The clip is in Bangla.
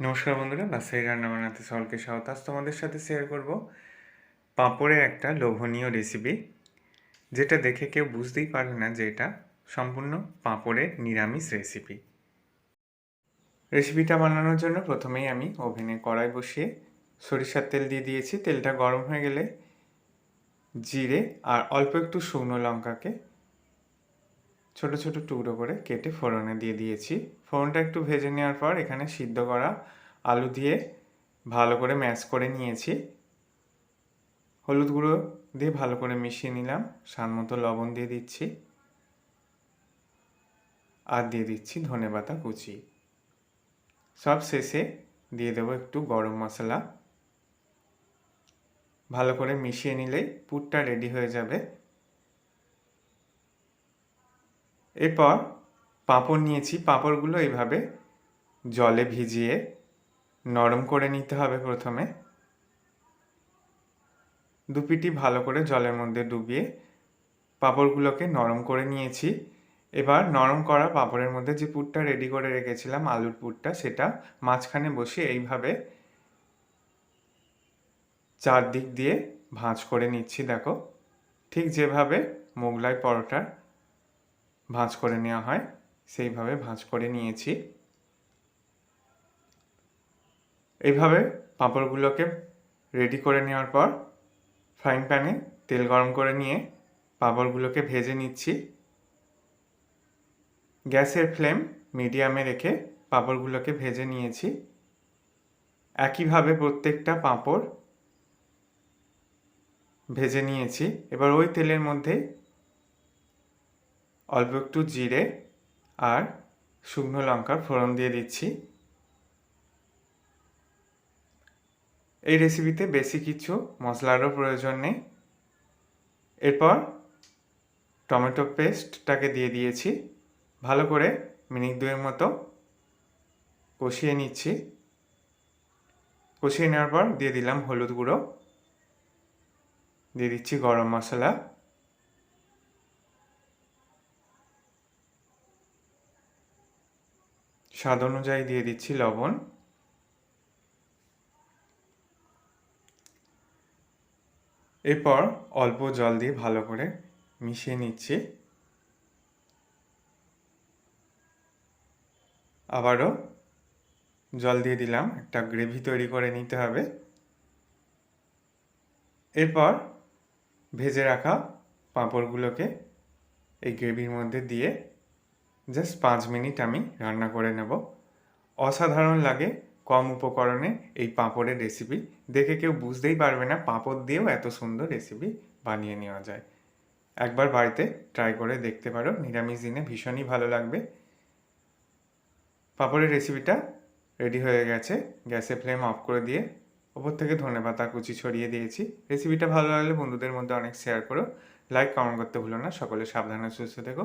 নমস্কার বন্ধুরা বাসাই রান্না বানাতে সকলকে স্বাগত। আজ তোমাদের সাথে শেয়ার করব পাঁপড়ের একটা লোভনীয় রেসিপি যেটা দেখে কেউ বুঝতেই পারবে না যে এটা সম্পূর্ণ পাঁপড়ের নিরামিষ রেসিপি রেসিপিটা বানানোর জন্য প্রথমেই আমি ওভেনে কড়াই বসিয়ে সরিষার তেল দিয়ে দিয়েছি। তেলটা গরম হয়ে গেলে জিরে আর অল্প একটু শুকনো লঙ্কাকে ছোট ছোট টুকরো করে কেটে ফোড়নে দিয়ে দিয়েছি। ফোড়নটা একটু ভেজে নেওয়ার পর এখানে সিদ্ধ করা আলু দিয়ে ভালো করে ম্যাশ করে নিয়েছি। হলুদ গুঁড়ো দিয়ে ভালো করে মিশিয়ে নিলাম। স্বাদ মতো লবণ দিয়ে দিচ্ছি। আর দিয়ে দিচ্ছি ধনে পাতা কুচি। সব শেষে দিয়ে দেবো একটু গরম মশলা। ভালো করে মিশিয়ে নিলেই পুরটা রেডি হয়ে যাবে। এরপর পাঁপড় নিয়েছি। পাঁপড়গুলো এইভাবে জলে ভিজিয়ে নরম করে নিতে হবে প্রথমে। দুপিটি ভালো করে জলের মধ্যে ডুবিয়ে পাঁপড়গুলোকে নরম করে নিয়েছি। এবার নরম করা পাঁপড়ের মধ্যে যে পুরটা রেডি করে রেখেছিলাম, আলুর পুরটা, সেটা মাঝখানে বসে এইভাবে চারদিক দিয়ে ভাঁজ করে নিচ্ছি, দেখো। ঠিক যেভাবে মোগলাই পরোটা ভাঁজ করে নেওয়া হয়। সেইভাবে ভাঁজ করে নিয়েছি। এইভাবে পাঁপড়গুলোকে রেডি করে নেওয়ার পর ফ্রাইং প্যানে তেল গরম করে নিয়ে পাঁপড়গুলোকে ভেজে নিচ্ছি। গ্যাসের ফ্লেম মিডিয়ামে রেখে পাঁপড়গুলোকে ভেজে নিয়েছি। একইভাবে প্রত্যেকটা পাঁপড় ভেজে নিয়েছি। এবার ওই তেলের মধ্যে অল্প একটু জিরে আর শুকনো লঙ্কার ফোড়ন দিয়ে দিচ্ছি। এই রেসিপিতে বেশি কিছু মশলারও প্রয়োজন নেই। এরপর টমেটো পেস্টটাকে দিয়ে দিয়েছি। ভালো করে মিনিট দুয়ের মতো কষিয়ে নিচ্ছি। কষিয়ে নেওয়ার পর দিয়ে দিলাম হলুদ গুঁড়ো। দিয়ে দিচ্ছি গরম মশলা। স্বাদ অনুযায়ী দিয়ে দিচ্ছি লবণ। এরপর অল্প জল দিয়ে ভালো করে মিশিয়ে নিচ্ছি। আবারও জল দিয়ে দিলাম, একটা গ্রেভি তৈরি করে নিতে হবে। এরপর ভেজে রাখা পাঁপড়গুলোকে এই গ্রেভির মধ্যে দিয়ে জাস্ট পাঁচ মিনিট আমি রান্না করে নেব। অসাধারণ লাগে কম উপকরণে এই পাঁপড়ের রেসিপি দেখে কেউ বুঝতেই পারবে না পাঁপড় দিয়েও এত সুন্দর রেসিপি বানিয়ে নেওয়া যায়। একবার বাড়িতে ট্রাই করে দেখতে পারো, নিরামিষ দিনে ভীষণই ভালো লাগবে। পাঁপড়ের রেসিপিটা রেডি হয়ে গেছে, গ্যাসে ফ্লেম অফ করে দিয়ে ওপর থেকে ধনে পাতা, কুচি ছড়িয়ে দিয়েছি। রেসিপিটা ভালো লাগলে বন্ধুদের মধ্যে অনেক শেয়ার করো। লাইক কমেন্ট করতে ভুলো না, সকলে সাবধানে সুস্থ থেকো।